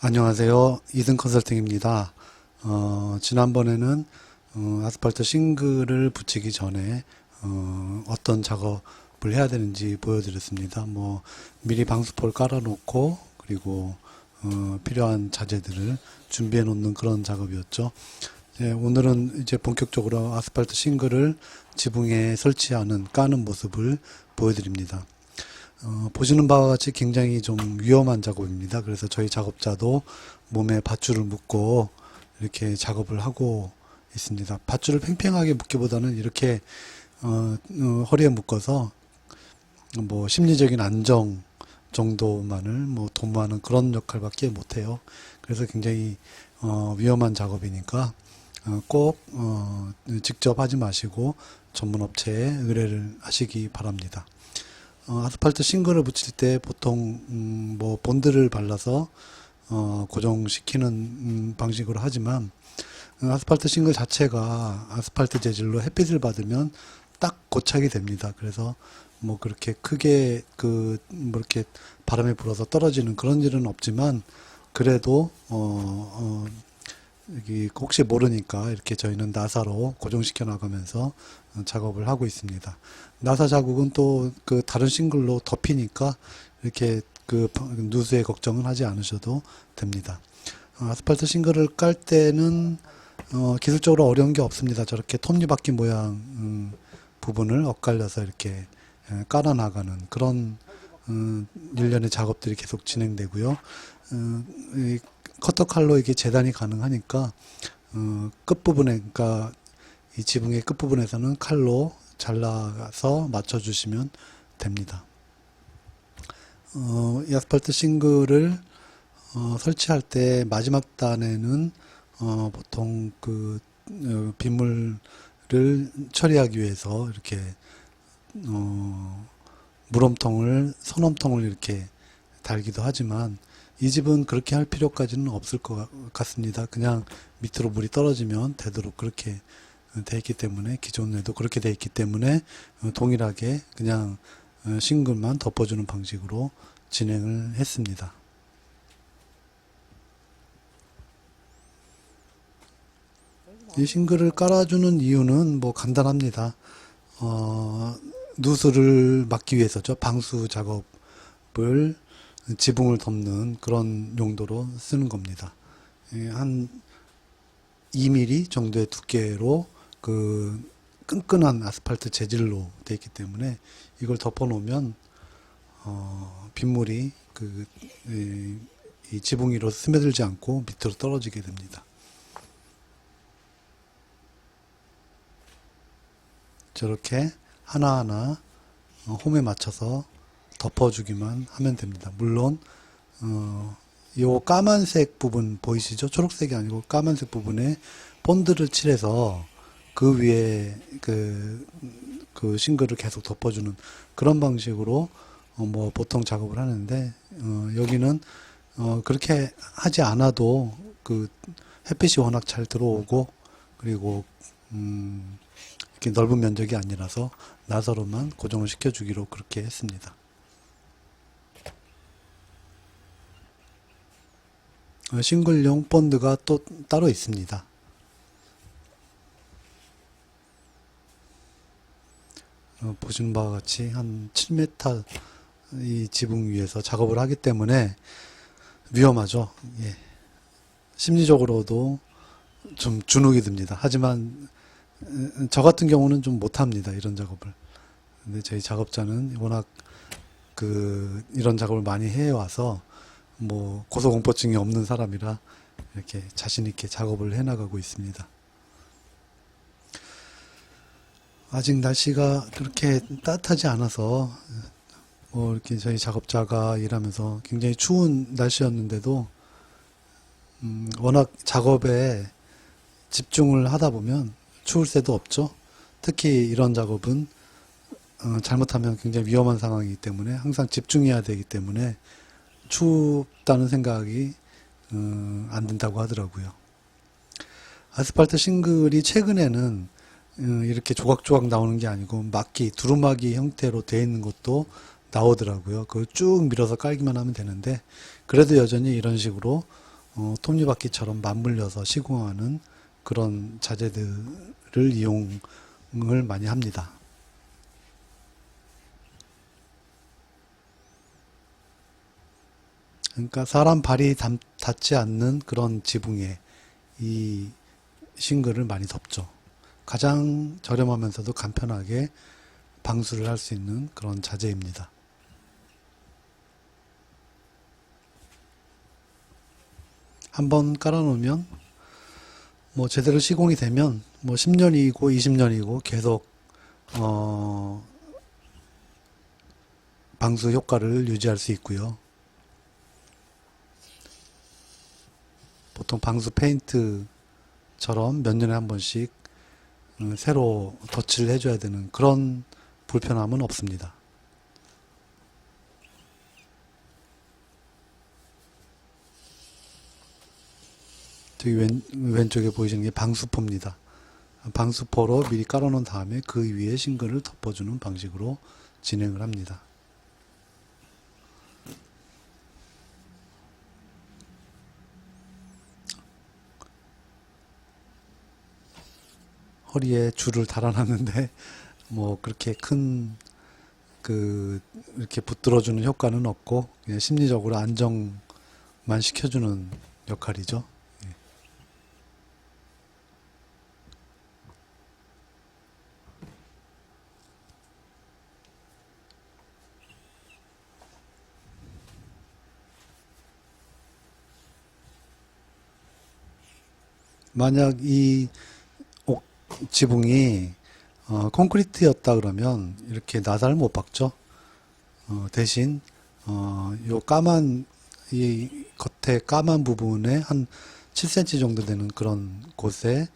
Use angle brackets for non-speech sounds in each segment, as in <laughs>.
안녕하세요. 이등 컨설팅입니다. 어, 지난번에는 어, 아스팔트 싱글을 붙이기 전에 어, 어떤 작업을 해야 되는지 보여드렸습니다. 뭐 미리 방수포를 깔아놓고 그리고 어, 필요한 자재들을 준비해 놓는 그런 작업이었죠. 네, 오늘은 이제 본격적으로 아스팔트 싱글을 지붕에 설치하는 까는 모습을 보여드립니다. 어, 보시는 바와 같이 굉장히 좀 위험한 작업입니다. 그래서 저희 작업자도 몸에 밧줄을 묶고 이렇게 작업을 하고 있습니다. 밧줄을 팽팽하게 묶기보다는 이렇게 어, 어, 허리에 묶어서 뭐 심리적인 안정 정도만을 뭐 도모하는 그런 역할밖에 못해요. 그래서 굉장히 어, 위험한 작업이니까 어, 꼭 어, 직접 하지 마시고 전문 업체에 의뢰를 하시기 바랍니다. 어, 아스팔트 싱글을 붙일 때 보통 음, 뭐 본드를 발라서 어, 고정시키는 음, 방식으로 하지만 어, 아스팔트 싱글 자체가 아스팔트 재질로 햇빛을 받으면 딱 고착이 됩니다. 그래서 뭐 그렇게 크게 그 뭐 이렇게 바람에 불어서 떨어지는 그런 일은 없지만 그래도 어, 어 여기 혹시 모르니까 이렇게 저희는 나사로 고정시켜 나가면서 어, 작업을 하고 있습니다. 나사 자국은 또 그 다른 싱글로 덮이니까 이렇게 그 누수의 걱정은 하지 않으셔도 됩니다. 어, 아스팔트 싱글을 깔 때는 어, 기술적으로 어려운 게 없습니다. 저렇게 톱니바퀴 모양 음, 부분을 엇갈려서 이렇게 에, 깔아 나가는 그런 음, 일련의 작업들이 계속 진행되고요. 음, 이 커터 칼로 이게 재단이 가능하니까 어, 끝부분에 그러니까 이 지붕의 끝부분에서는 칼로 잘라서 맞춰주시면 됩니다. 어, 이 아스팔트 싱글을 어, 설치할 때 마지막 단에는 어, 보통 그 어, 빗물을 처리하기 위해서 이렇게 어, 물음통을 선엄통을 이렇게 달기도 하지만 이 집은 그렇게 할 필요까지는 없을 것 같습니다. 그냥 밑으로 물이 떨어지면 되도록 그렇게 돼 있기 때문에 기존에도 그렇게 돼 있기 때문에 어, 동일하게 그냥 어, 싱글만 덮어주는 방식으로 진행을 했습니다. 이 싱글을 깔아주는 이유는 뭐 간단합니다. 어, 누수를 막기 위해서죠. 방수 작업을 지붕을 덮는 그런 용도로 쓰는 겁니다. 예, 한 2mm 정도의 두께로 그 끈끈한 아스팔트 재질로 되어 있기 때문에 이걸 덮어 놓으면 어, 빗물이 그, 이, 이 지붕 위로 스며들지 않고 밑으로 떨어지게 됩니다. 저렇게 하나하나 어, 홈에 맞춰서 덮어주기만 하면 됩니다. 물론 어, 요 까만색 부분 보이시죠? 초록색이 아니고 까만색 부분에 본드를 칠해서 그 위에 그, 그 싱글을 계속 덮어주는 그런 방식으로 어, 뭐 보통 작업을 하는데 어, 여기는 어, 그렇게 하지 않아도 그 햇빛이 워낙 잘 들어오고 그리고 음, 이렇게 넓은 면적이 아니라서 나사로만 고정을 시켜주기로 그렇게 했습니다. 싱글용 본드가 또 따로 있습니다. 어, 보시는 바와 같이 한 7m 이 지붕 위에서 작업을 하기 때문에 위험하죠. 예. 심리적으로도 좀 주눅이 듭니다. 하지만 어, 저 같은 경우는 좀 못합니다. 이런 작업을. 근데 저희 작업자는 워낙 그 이런 작업을 많이 해와서 뭐 고소공포증이 없는 사람이라 이렇게 자신 있게 작업을 해나가고 있습니다. 아직 날씨가 그렇게 따뜻하지 않아서 뭐 이렇게 저희 작업자가 일하면서 굉장히 추운 날씨였는데도 음, 워낙 작업에 집중을 하다 보면 추울 새도 없죠. 특히 이런 작업은 어, 잘못하면 굉장히 위험한 상황이기 때문에 항상 집중해야 되기 때문에 춥다는 생각이 어, 안 든다고 하더라고요. 아스팔트 싱글이 최근에는 어, 이렇게 조각조각 나오는 게 아니고 막기, 두루마기 형태로 되어 있는 것도 나오더라고요. 그걸 쭉 밀어서 깔기만 하면 되는데 그래도 여전히 이런 식으로 어, 톱니바퀴처럼 맞물려서 시공하는 그런 자재들을 이용을 많이 합니다. 그러니까 사람 발이 닿, 닿지 않는 그런 지붕에 이 싱글을 많이 덮죠. 가장 저렴하면서도 간편하게 방수를 할 수 있는 그런 자재입니다. 한번 깔아놓으면 뭐 제대로 시공이 되면 뭐 10년이고 20년이고 계속 어 방수 효과를 유지할 수 있고요. 보통 방수 페인트처럼 몇 년에 한 번씩 음, 새로 덧칠을 해줘야 되는 그런 불편함은 없습니다. 저기 왼, 왼쪽에 보이시는 게 방수포입니다. 방수포로 미리 깔아놓은 다음에 그 위에 싱글을 덮어주는 방식으로 진행을 합니다. 허리에 줄을 달아놨는데 <laughs> 뭐 그렇게 큰 그 이렇게 붙들어주는 효과는 없고 그냥 심리적으로 안정만 시켜주는 역할이죠. 예. 만약 이 옥, 지붕이 어, 콘크리트였다 그러면 이렇게 나사를 못 박죠. 어, 대신 어, 요 까만 이 겉에 까만 부분에 한 7cm 정도 되는 그런 곳에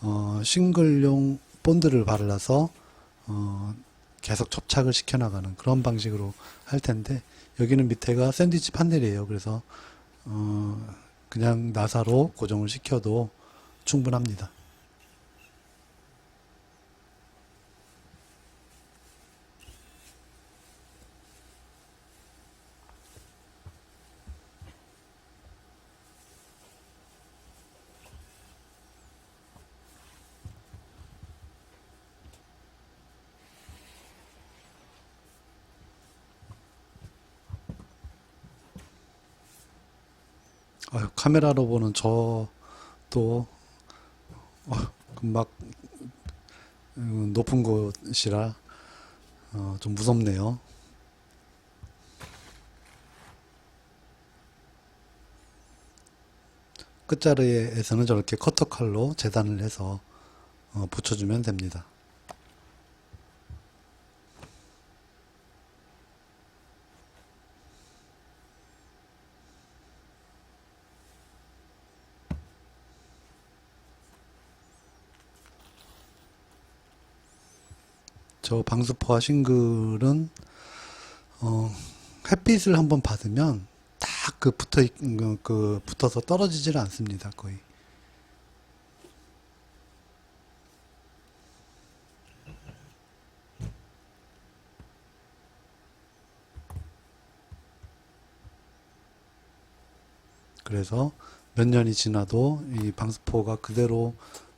어, 싱글용 본드를 발라서 어, 계속 접착을 시켜 나가는 그런 방식으로 할 텐데 여기는 밑에가 샌드위치 판넬이에요. 그래서 어, 그냥 나사로 고정을 시켜도 충분합니다. 아유, 카메라로 보는 저도 어, 막 음, 높은 곳이라 어, 좀 무섭네요. 끝자리에서는 저렇게 커터 칼로 재단을 해서 어, 붙여주면 됩니다. 저 방수포와 싱글은 어, 햇빛을 한번 받으면 딱 그 붙어 있, 그, 그 붙어서 떨어지질 않습니다 거의. 그래서 몇 년이 지나도 이 방수포가 그대로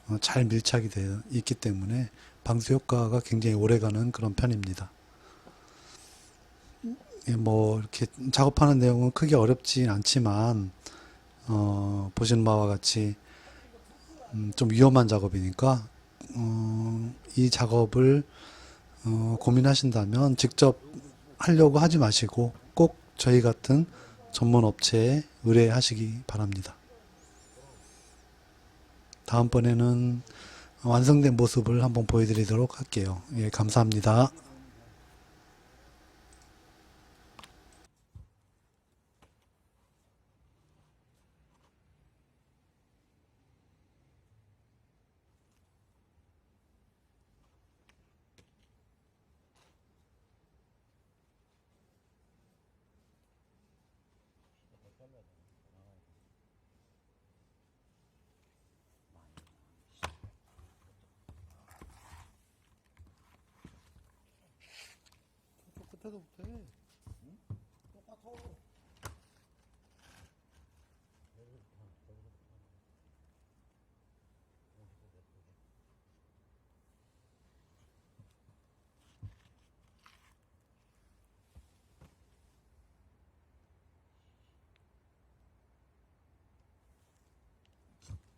어, 잘 밀착이 되어 있기 때문에 방수 효과가 굉장히 오래가는 그런 편입니다. 예, 뭐 이렇게 작업하는 내용은 크게 어렵진 않지만 어, 보시는 바와 같이 음, 좀 위험한 작업이니까 어, 이 작업을 어, 고민하신다면 직접 하려고 하지 마시고 꼭 저희 같은 전문 업체에 의뢰하시기 바랍니다. 다음번에는 완성된 모습을 한번 보여드리도록 할게요. 예, 감사합니다. 끝에서부터 해.